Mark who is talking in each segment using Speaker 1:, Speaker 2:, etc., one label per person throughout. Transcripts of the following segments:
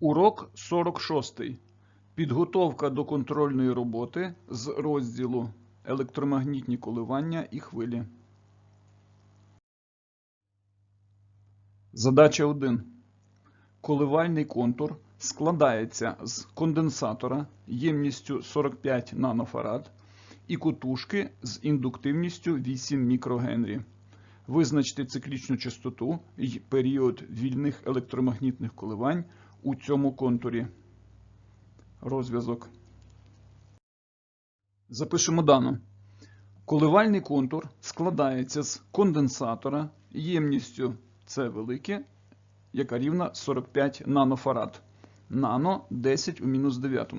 Speaker 1: Урок 46. Підготовка до контрольної роботи з розділу Електромагнітні коливання і хвилі. Задача 1. Коливальний контур складається з конденсатора ємністю 45 нанофарад і котушки з індуктивністю 8 мікрогенрі. Визначте циклічну частоту і період вільних електромагнітних коливань у цьому контурі. Розв'язок. Запишемо дано. Коливальний контур складається з конденсатора ємністю це велике, яка рівна 45 нанофарад. Нано 10 у мінус 9.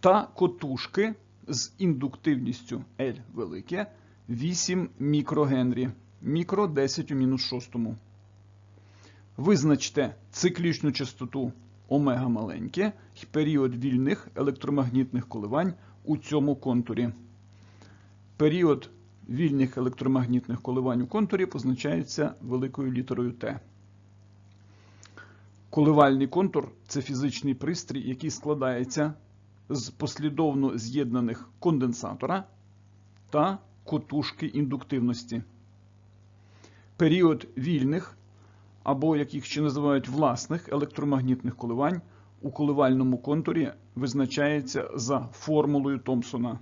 Speaker 1: Та котушки з індуктивністю L велике 8 мікрогенрі. Мікро 10 у мінус 6. Визначте циклічну частоту омега маленьке і період вільних електромагнітних коливань у цьому контурі. Період вільних електромагнітних коливань у контурі позначається великою літерою Т. Коливальний контур це фізичний пристрій, який складається з послідовно з'єднаних конденсатора та котушки індуктивності. Період вільних або, як їх ще називають, власних електромагнітних коливань у коливальному контурі визначається за формулою Томпсона.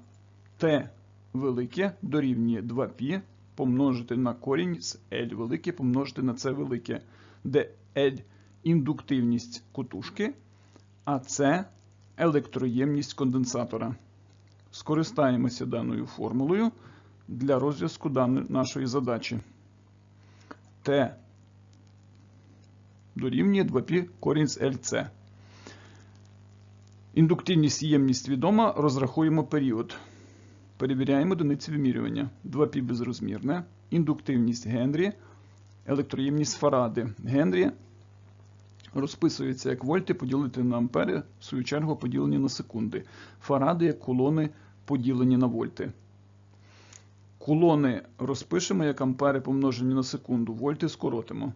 Speaker 1: Т велике дорівнює 2π помножити на корінь з L велике помножити на С велике, де L індуктивність котушки, а С електроємність конденсатора. Скористаємося даною формулою для розв'язку нашої задачі. Т дорівнює 2π корінь з LC. Індуктивність і ємність відома, розрахуємо період. Перевіряємо одиниці вимірювання. 2π безрозмірне, індуктивність Генрі, електроємність фаради. Генрі розписується як вольти поділити на ампери, в свою чергу поділені на секунди. Фаради як колони поділені на вольти. Колони розпишемо як ампери помножені на секунду, вольти скоротимо.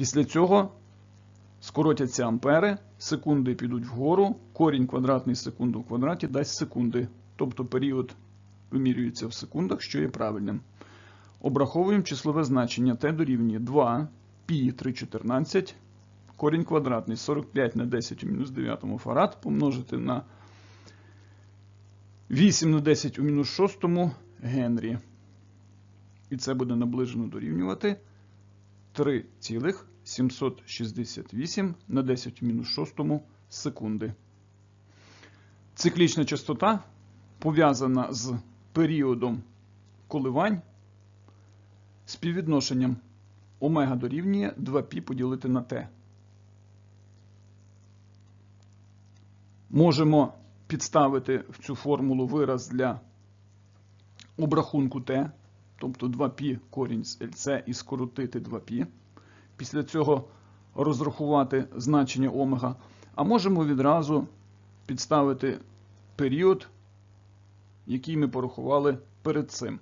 Speaker 1: Після цього скоротяться ампери, секунди підуть вгору, корінь квадратний секунду в квадраті дасть секунди. Тобто період вимірюється в секундах, що є правильним. Обраховуємо числове значення t дорівнює 2 π 314, корінь квадратний 45 на 10 у мінус 9 фарад помножити на 8 на 10 у мінус 6 Генрі. І це буде наближено дорівнювати 3,768 на 10 у мінус 6 секунди. Циклічна частота пов'язана з періодом коливань співвідношенням омега дорівнює 2π поділити на t. Можемо підставити в цю формулу вираз для обрахунку t, тобто 2π корінь з LC і скоротити 2π. Після цього розрахувати значення омега. А можемо відразу підставити період, який ми порахували перед цим.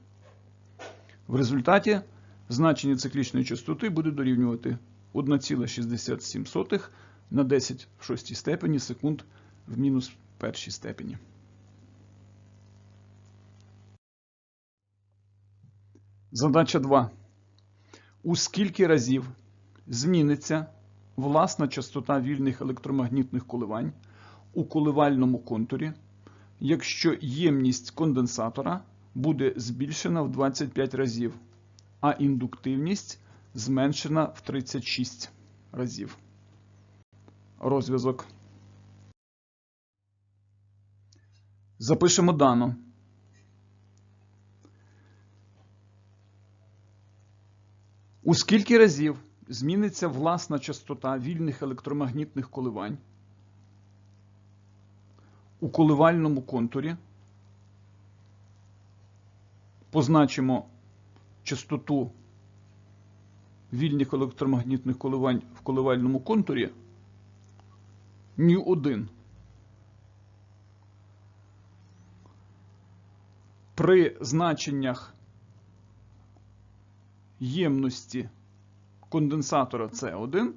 Speaker 1: В результаті значення циклічної частоти буде дорівнювати 1,67 на 10 в шостій степені секунд в мінус першій степені. Задача 2. У скільки разів зміниться власна частота вільних електромагнітних коливань у коливальному контурі, якщо ємність конденсатора буде збільшена в 25 разів, а індуктивність зменшена в 36 разів. Розв'язок. Запишемо дано. У скільки разів зміниться власна частота вільних електромагнітних коливань у коливальному контурі? Позначимо частоту вільних електромагнітних коливань в коливальному контурі μ1. При значеннях ємності конденсатора С1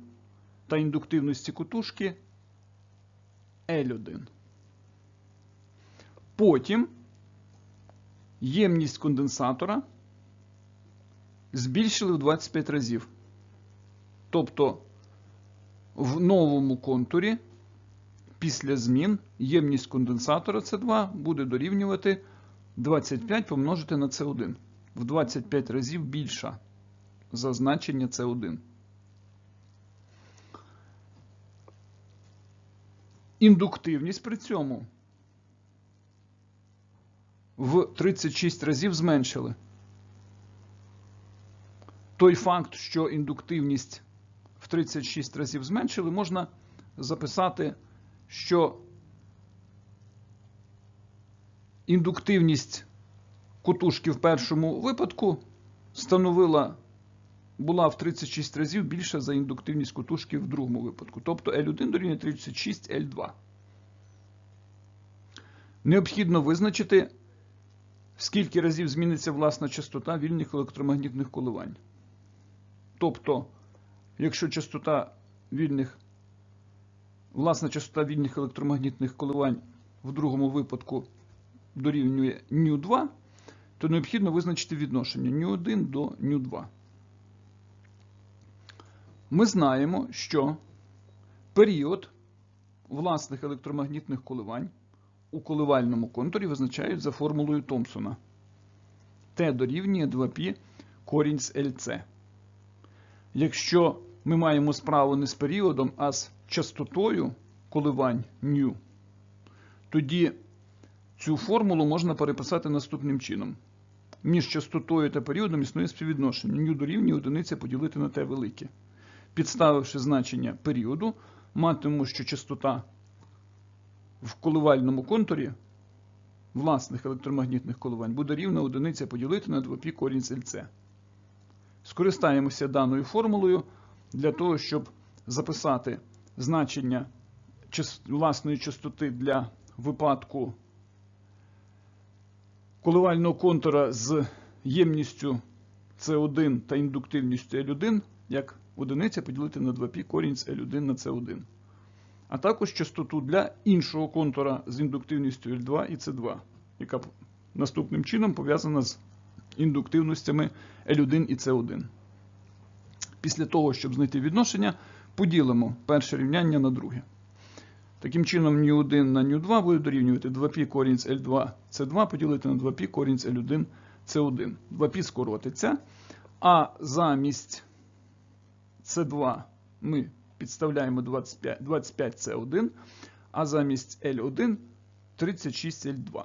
Speaker 1: та індуктивності кутушки L1. Потім ємність конденсатора збільшили в 25 разів. Тобто в новому контурі після змін ємність конденсатора С2 буде дорівнювати 25 помножити на С1. В 25 разів більша за значення С1. Індуктивність при цьому в 36 разів зменшили. Той факт, що індуктивність в 36 разів зменшили, можна записати, що індуктивність кутушки в першому випадку становила була в 36 разів більша за індуктивність кутушки в другому випадку. Тобто L1 дорівнює 36 L2. Необхідно визначити, скільки разів зміниться власна частота вільних електромагнітних коливань. Тобто, якщо частота вільних, власна частота вільних електромагнітних коливань в другому випадку дорівнює ню 2 то необхідно визначити відношення ню 1 до ню 2 ми знаємо, що період власних електромагнітних коливань у коливальному контурі визначають за формулою Томпсона. Т дорівнює 2π корінь з ЛЦ. Якщо ми маємо справу не з періодом, а з частотою коливань ню, тоді цю формулу можна переписати наступним чином. Між частотою та періодом існує співвідношення. Ню дорівнює одиниця поділити на Т велике. Підставивши значення періоду, матимемо, що частота в коливальному контурі власних електромагнітних коливань буде рівна одиниця поділити на 2π корінь з ЛЦ. Скористаємося даною формулою для того, щоб записати значення власної частоти для випадку коливального контура з ємністю С1 та індуктивністю L1 як одиниця поділити на 2π корінь з L1 на С1. А також частоту для іншого контура з індуктивністю L2 і С2, яка наступним чином пов'язана з індуктивностями L1 і С1. Після того, щоб знайти відношення, поділимо перше рівняння на друге. Таким чином, ν1 на ν2 буде дорівнювати 2π корінь з L2 С2 поділити на 2π корінь з L1 С1. 2π скоротиться. А замість С2 ми підставляємо 25 25С1, а замість L1 36L2.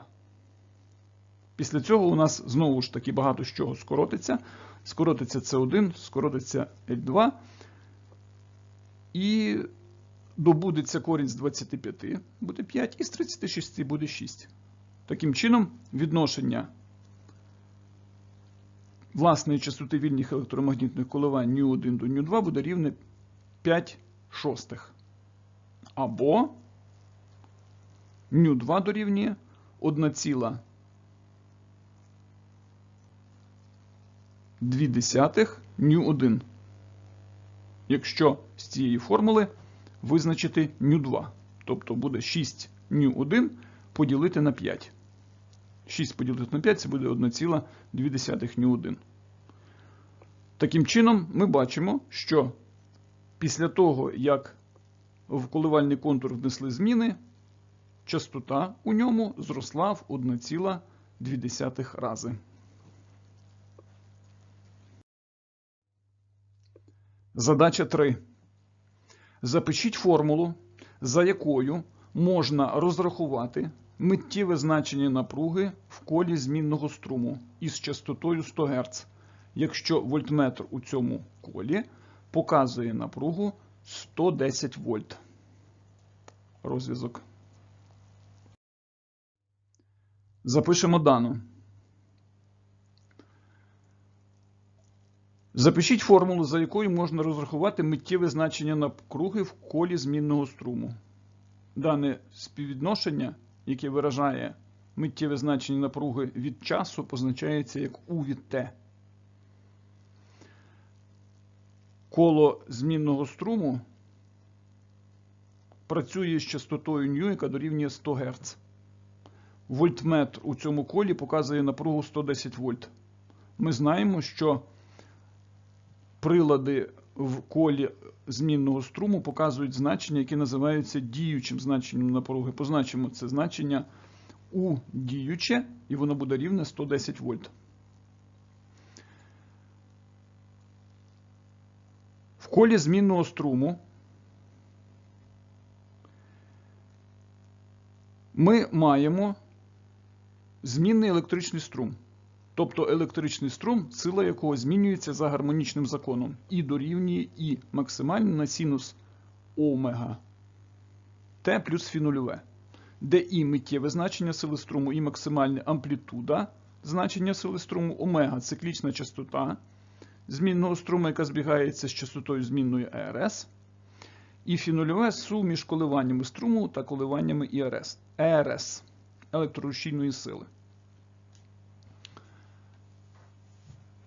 Speaker 1: Після цього у нас знову ж таки багато з чого скоротиться. Скоротиться С1, скоротиться L2. І добудеться корінь з 25, буде 5, і з 36 буде 6. Таким чином, відношення власної частоти вільних електромагнітних коливань Ню1 до Ню2 буде рівне 5 шостих. Або Ню2 дорівнює 1,2 Ню1. Якщо з цієї формули визначити Ню2. Тобто буде 6 Ню1 поділити на 5. 6 поділити на 5 це буде 1,2 Ню1. Таким чином, ми бачимо, що після того, як в коливальний контур внесли зміни, частота у ньому зросла в 1,2 рази. Задача 3. Запишіть формулу, за якою можна розрахувати миттєве значення напруги в колі змінного струму із частотою 100 Гц, якщо вольтметр у цьому колі показує напругу 110 вольт. Розв'язок. Запишемо дану. Запишіть формулу, за якою можна розрахувати миттєве значення напруги в колі змінного струму. Дане співвідношення, яке виражає миттєве значення напруги від часу, позначається як U від T. Коло змінного струму працює з частотою ню, яка дорівнює 100 Гц. Вольтметр у цьому колі показує напругу 110 вольт. Ми знаємо, що прилади в колі змінного струму показують значення, які називаються діючим значенням напруги. Позначимо це значення у діюче, і воно буде рівне 110 вольт. Колі змінного струму ми маємо змінний електричний струм. Тобто електричний струм, сила якого змінюється за гармонічним законом і дорівнює І максимально на синус омега Т плюс фі нульове, де І миттєве значення сили струму і максимальна амплітуда значення сили струму, омега циклічна частота змінного струму, яка збігається з частотою змінної ЕРС, і фі нульове сум між коливаннями струму та коливаннями ІРС, ЕРС електрорушійної сили.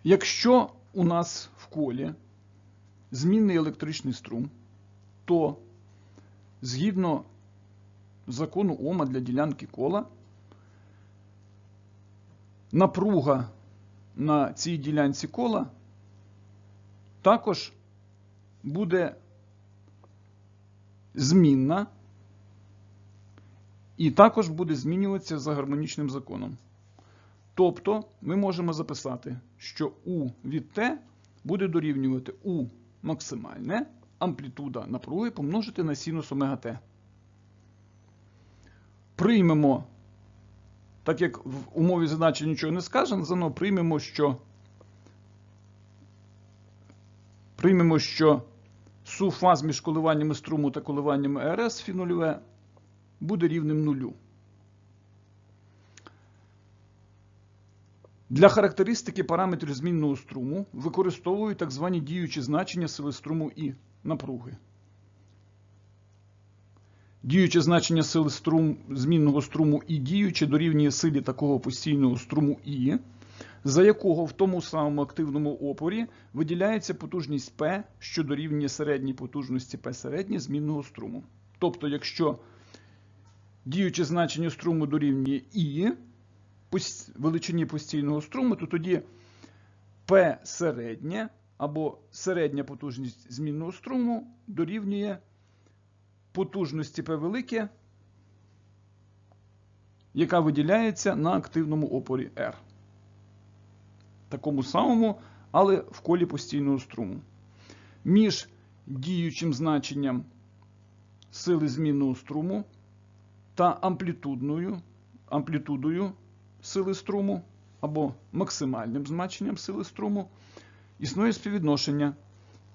Speaker 1: Якщо у нас в колі змінний електричний струм, то згідно закону Ома для ділянки кола, напруга на цій ділянці кола також буде змінна і також буде змінюватися за гармонічним законом. Тобто ми можемо записати, що U від T буде дорівнювати U максимальне, амплітуда напруги помножити на синус омега Т. Приймемо, так як в умові задачі нічого не сказано, зано приймемо, що приймемо, що су фаз між коливаннями струму та коливаннями РС фі нульове буде рівним нулю. Для характеристики параметрів змінного струму використовують так звані діючі значення сили струму і напруги. Діюче значення сили струм, змінного струму і діюче дорівнює силі такого постійного струму І, за якого в тому самому активному опорі виділяється потужність P, що дорівнює середній потужності P середнє змінного струму. Тобто, якщо діюче значення струму дорівнює І, величині постійного струму, то тоді P середнє або середня потужність змінного струму дорівнює потужності P велике, яка виділяється на активному опорі R. Такому самому, але в колі постійного струму. Між діючим значенням сили змінного струму та амплітудною, амплітудою сили струму або максимальним значенням сили струму існує співвідношення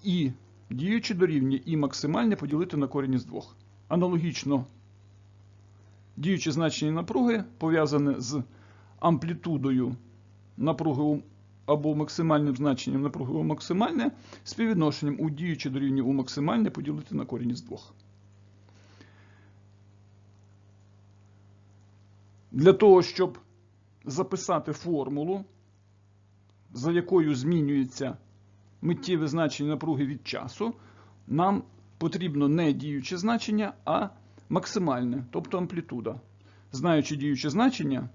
Speaker 1: і діючи дорівнює і максимальне поділити на корінь із двох. Аналогічно діюче значення напруги пов'язане з амплітудою напруги або максимальним значенням напруги у максимальне співвідношенням у діюче дорівнює у максимальне поділити на корінь із двох. Для того, щоб записати формулу, за якою змінюється миттєве значення напруги від часу, нам потрібно не діюче значення, а максимальне, тобто амплітуда. Знаючи діюче значення,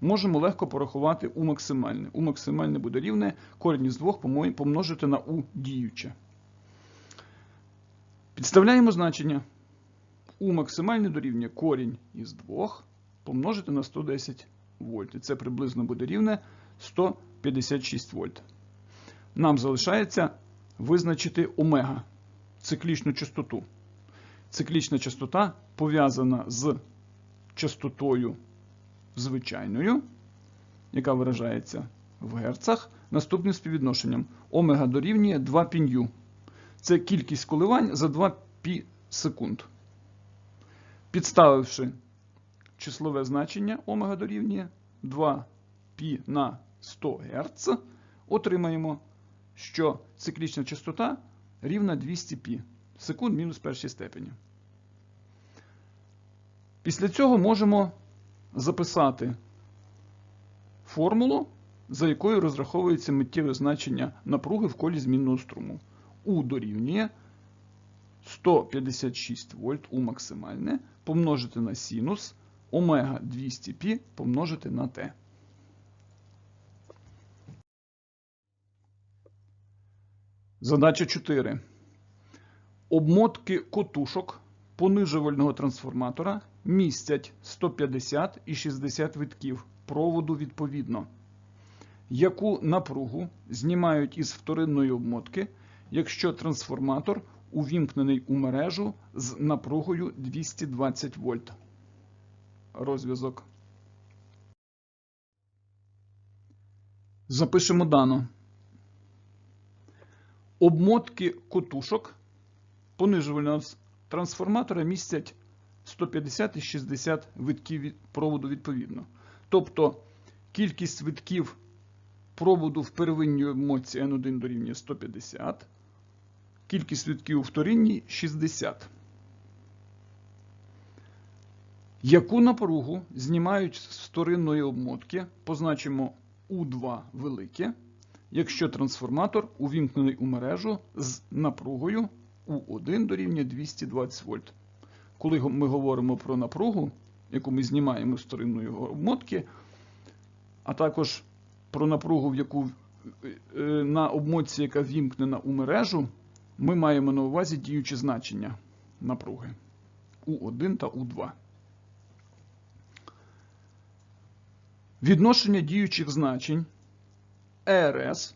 Speaker 1: можемо легко порахувати у максимальне. У максимальне буде рівне корінь із двох помножити на у діюче. Підставляємо значення. У максимальне дорівнює корінь із двох помножити на 110 вольт. Це приблизно буде рівне 156 вольт. Нам залишається визначити омега, циклічну частоту. Циклічна частота пов'язана з частотою звичайною, яка виражається в герцах, наступним співвідношенням. Омега дорівнює 2 пін'ю. Це кількість коливань за 2 пі секунд. Підставивши числове значення омега дорівнює 2 пі на 100 Гц, отримаємо, що циклічна частота рівна 200 пі секунд мінус першій степені. Після цього можемо записати формулу, за якою розраховується миттєве значення напруги в колі змінного струму. У дорівнює 156 вольт у максимальне помножити на синус омега 200 π помножити на t. Задача 4. Обмотки котушок понижувального трансформатора містять 150 і 60 витків проводу відповідно. Яку напругу знімають із вторинної обмотки, якщо трансформатор увімкнений у мережу з напругою 220 вольт? Розв'язок. Запишемо дано. Обмотки котушок понижувального трансформатора містять 150 і 60 витків від проводу відповідно. Тобто кількість витків проводу в первинній обмотці N1 дорівнює 150, кількість витків у вторинній 60. Яку напругу знімають з вторинної обмотки, позначимо У2 велике, якщо трансформатор увімкнений у мережу з напругою У1 дорівнює 220 вольт. Коли ми говоримо про напругу, яку ми знімаємо з вторинної обмотки, а також про напругу, в яку е, на обмотці, яка вімкнена у мережу, ми маємо на увазі діючі значення напруги У1 та У2. Відношення діючих значень ЕРС,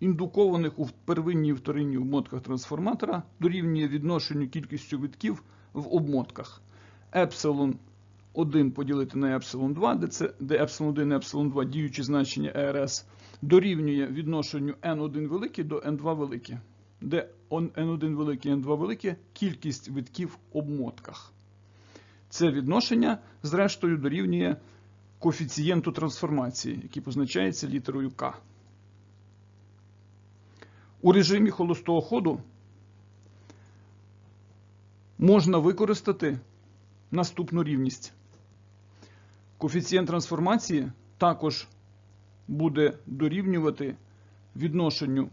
Speaker 1: індукованих у первинній і вторинній обмотках трансформатора, дорівнює відношенню кількістю витків в обмотках. Епсилон 1 поділити на епсилон 2, де, це, де епсилон 1 і епсилон 2 діючі значення ЕРС, дорівнює відношенню N1 велике до N2 велике, де N1 велике і N2 велике кількість витків в обмотках. Це відношення, зрештою, дорівнює коефіцієнту трансформації, який позначається літерою К. У режимі холостого ходу можна використати наступну рівність. Коефіцієнт трансформації також буде дорівнювати відношенню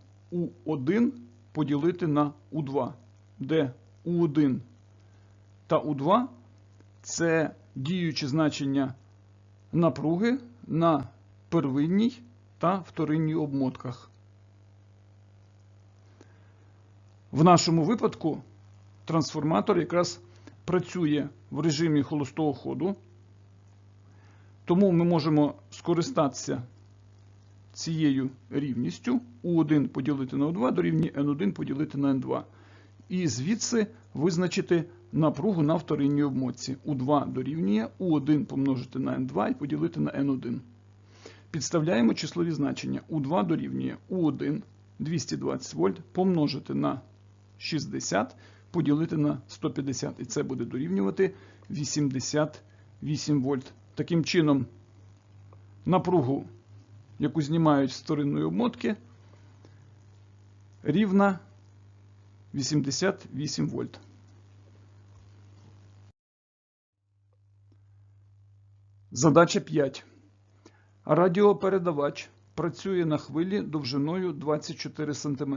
Speaker 1: У1 поділити на У2, де У1 та У2 це діючі значення напруги на первинній та вторинній обмотках. В нашому випадку трансформатор якраз працює в режимі холостого ходу, тому ми можемо скористатися цією рівністю У1 поділити на У2 дорівнює N1 поділити на N2. І звідси визначити напругу на вторинній обмотці. У2 дорівнює У1 помножити на N2 і поділити на N1. Підставляємо числові значення. У2 дорівнює У1 220 вольт помножити на 60 поділити на 150. І це буде дорівнювати 88 вольт. Таким чином, напругу, яку знімають з вторинної обмотки, рівна 88 вольт. Задача 5. Радіопередавач працює на хвилі довжиною 24 см.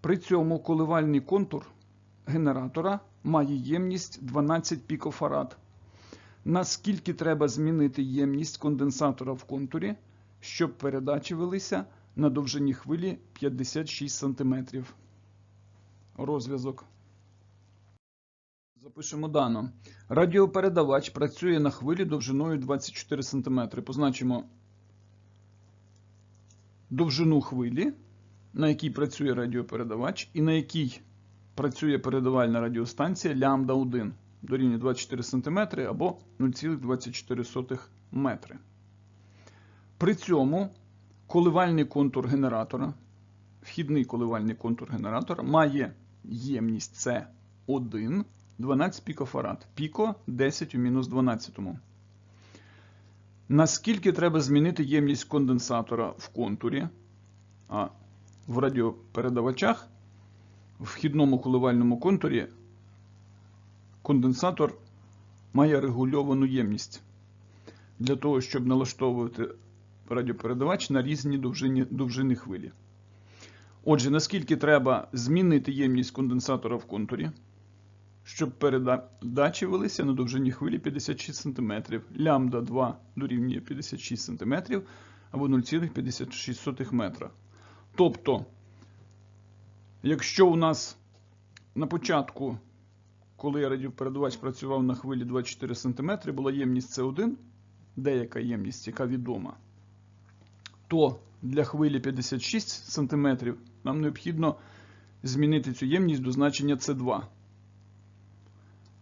Speaker 1: При цьому коливальний контур генератора має ємність 12 пікофарад. Наскільки треба змінити ємність конденсатора в контурі, щоб передачі велися на довжині хвилі 56 см. Розв'язок. Запишемо дано. Радіопередавач працює на хвилі довжиною 24 см. Позначимо довжину хвилі, на якій працює радіопередавач, і на якій працює передавальна радіостанція лямбда 1 дорівнює 24 см або 0,24 метри. При цьому коливальний контур генератора, вхідний коливальний контур генератора має ємність С 1 12 пікофарад. Піко 10 у мінус 12. Наскільки треба змінити ємність конденсатора в контурі, в радіопередавачах в вхідному коливальному контурі конденсатор має регульовану ємність для того, щоб налаштовувати радіопередавач на різні довжини, довжини хвилі. Отже, наскільки треба змінити ємність конденсатора в контурі, щоб передачі велися на довжині хвилі 56 см. Лямбда 2 дорівнює 56 см або 0,56 метра. Тобто, якщо у нас на початку, коли радіопередавач працював на хвилі 24 см, була ємність С1, деяка ємність, яка відома, то для хвилі 56 см нам необхідно змінити цю ємність до значення С2.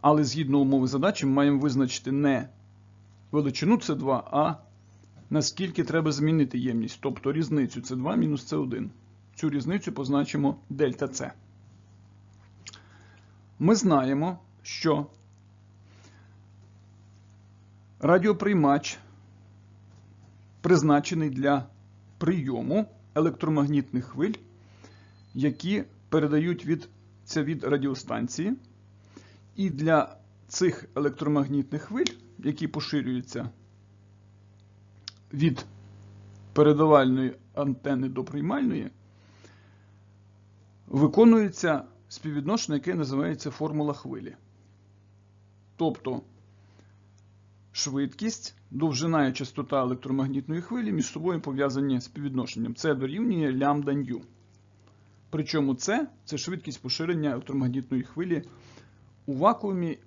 Speaker 1: Але згідно умови задачі, ми маємо визначити не величину С2, а наскільки треба змінити ємність, тобто різницю С2 мінус С1. Цю різницю позначимо дельта С. Ми знаємо, що радіоприймач призначений для прийому електромагнітних хвиль, які передаються від радіостанції. І для цих електромагнітних хвиль, які поширюються від передавальної антени до приймальної, виконується співвідношення, яке називається формула хвилі. Тобто швидкість, довжина і частота електромагнітної хвилі між собою пов'язані співвідношенням. Це дорівнює лямбда ню. Причому це це швидкість поширення електромагнітної хвилі у вакуумі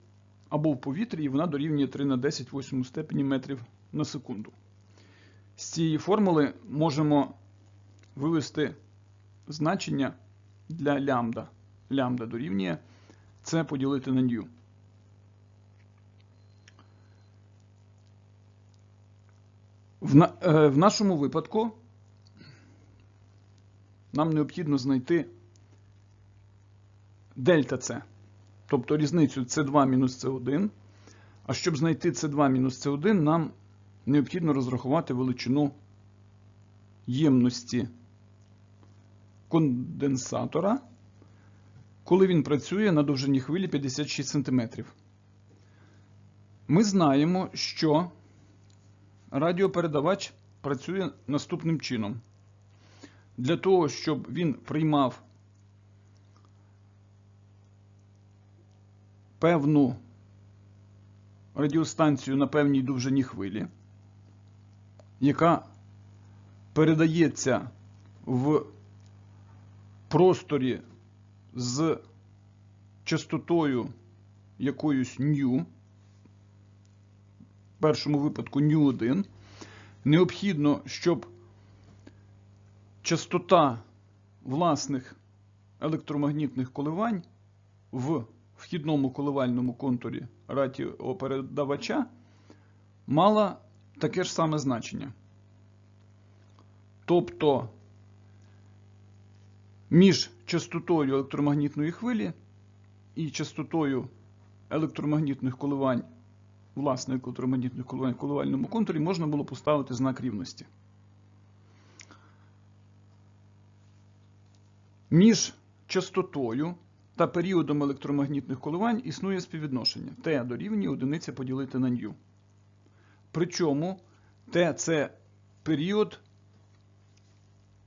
Speaker 1: або в повітрі, і вона дорівнює 3 на 10 8 степені метрів на секунду. З цієї формули можемо вивести значення для лямбда. Лямбда дорівнює це поділити на ню. В, на, е, в нашому випадку нам необхідно знайти дельта С. Тобто різницю С2 мінус С1. А щоб знайти С2 мінус С1, нам необхідно розрахувати величину ємності конденсатора, коли він працює на довжині хвилі 56 см. Ми знаємо, що радіопередавач працює наступним чином. Для того, щоб він приймав певну радіостанцію на певній довжині хвилі, яка передається в просторі з частотою якоюсь ню, в першому випадку ню 1, необхідно, щоб частота власних електромагнітних коливань в вхідному коливальному контурі радіопередавача мала таке ж саме значення. Тобто між частотою електромагнітної хвилі і частотою електромагнітних коливань, власних електромагнітних коливань в коливальному контурі можна було поставити знак рівності. Між частотою та періодом електромагнітних коливань існує співвідношення Т дорівнює одиниця поділити на ню. Причому Т це період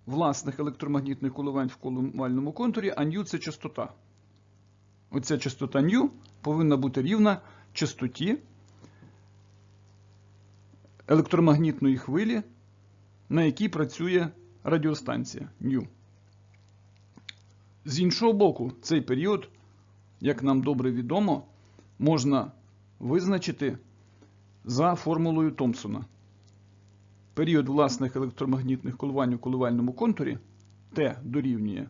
Speaker 1: власних електромагнітних коливань в коливальному контурі, а ню це частота. Оця частота ню повинна бути рівна частоті електромагнітної хвилі, на якій працює радіостанція ню. З іншого боку, цей період, як нам добре відомо, можна визначити за формулою Томпсона. Період власних електромагнітних коливань у коливальному контурі Т дорівнює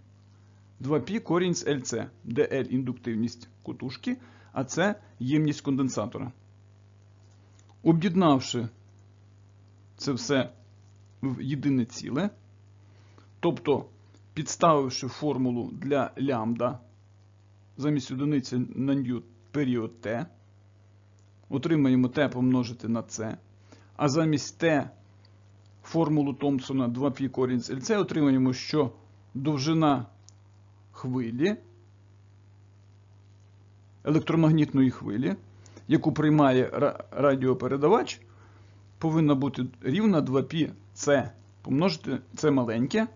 Speaker 1: 2π корінь з ЛЦ, де L індуктивність котушки, а це ємність конденсатора. Об'єднавши це все в єдине ціле, тобто підставивши формулу для лямбда замість одиниці на нью період t, отримаємо t помножити на c, а замість t формулу Томпсона 2π корінь з LC отримаємо, що довжина хвилі, електромагнітної хвилі, яку приймає радіопередавач, повинна бути рівна 2π c помножити це маленьке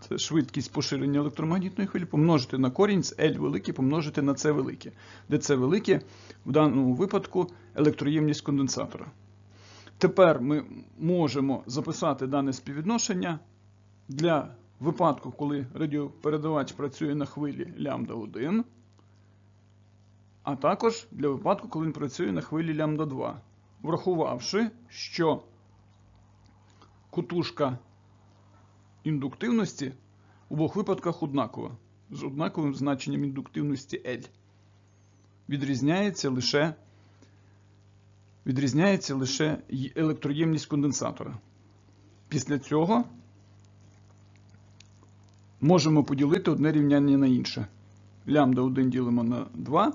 Speaker 1: це швидкість поширення електромагнітної хвилі, помножити на корінь з L велике, помножити на C велике, де C велике в даному випадку електроємність конденсатора. Тепер ми можемо записати дане співвідношення для випадку, коли радіопередавач працює на хвилі лямбда 1, а також для випадку, коли він працює на хвилі лямбда 2, врахувавши, що кутушка індуктивності у обох випадках однакова, з однаковим значенням індуктивності L. Відрізняється лише відрізняється лише електроємність конденсатора. Після цього можемо поділити одне рівняння на інше. Лямбда 1 ділимо на 2,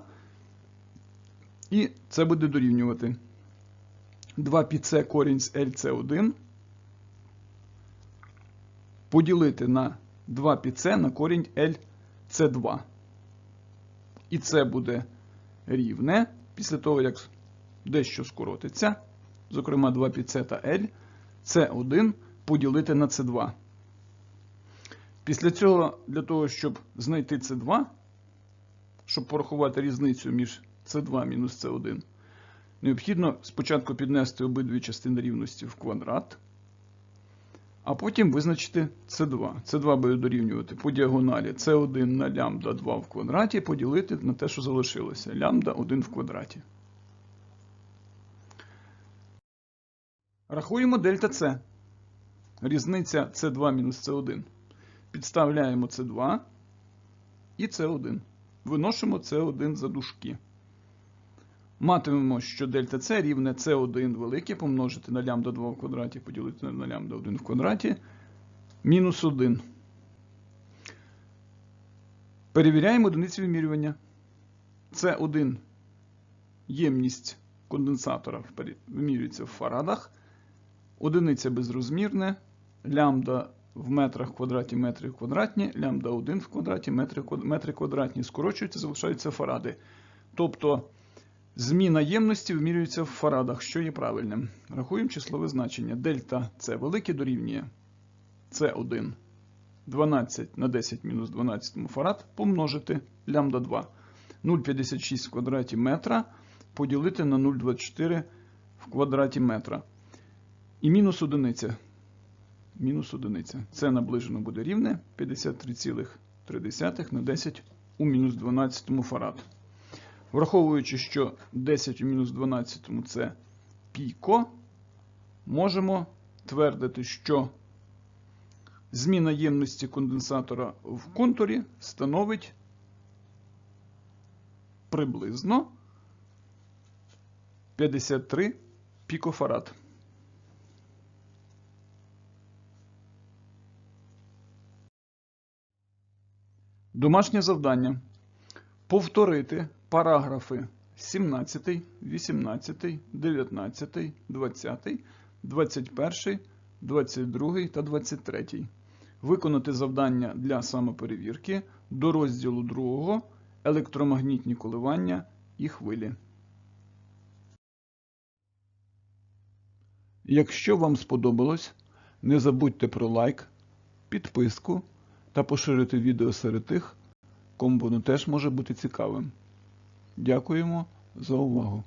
Speaker 1: і це буде дорівнювати 2 πc корінь з LC1 поділити на 2 πc на корінь LC2. І це буде рівне після того, як дещо скоротиться, зокрема 2 πc та L, C1 поділити на C2. Після цього, для того, щоб знайти C2, щоб порахувати різницю між C2 мінус C1, необхідно спочатку піднести обидві частини рівності в квадрат, а потім визначити C2. C2 буде дорівнювати по діагоналі C1 на лямбда 2 в квадраті поділити на те, що залишилося лямбда 1 в квадраті. Рахуємо дельта С. Різниця С2 мінус С1. Підставляємо С2 і С1. Виносимо С1 за дужки. Матимемо, що дельта С рівне С1 велике помножити на лямбда 2 в квадраті, поділити на лямбда 1 в квадраті, мінус 1. Перевіряємо одиниці вимірювання. С1 ємність конденсатора вимірюється в фарадах. Одиниця безрозмірне, лямбда в метрах квадраті, метри квадратні, лямбда 1 в квадраті, метри, квадратні скорочуються, залишаються фаради. Тобто зміна ємності вимірюється в фарадах, що є правильним. Рахуємо числове значення. Дельта С велике дорівнює С1 12 на 10 мінус 12 фарад помножити лямбда 2. 0,56 в квадраті метра поділити на 0,24 в квадраті метра. І мінус одиниця. Мінус одиниця. Це наближено буде рівне 53,3 на 10 у мінус 12 фарад. Враховуючи, що 10 у мінус 12 це піко, можемо твердити, що зміна ємності конденсатора в контурі становить приблизно 53 пікофарад. Домашнє завдання. Повторити параграфи 17, 18, 19, 20, 21, 22 та 23. Виконати завдання для самоперевірки до розділу 2 електромагнітні коливання і хвилі. Якщо вам сподобалось, не забудьте про лайк, підписку та поширити відео серед тих, кому воно теж може бути цікавим. Дякуємо за увагу!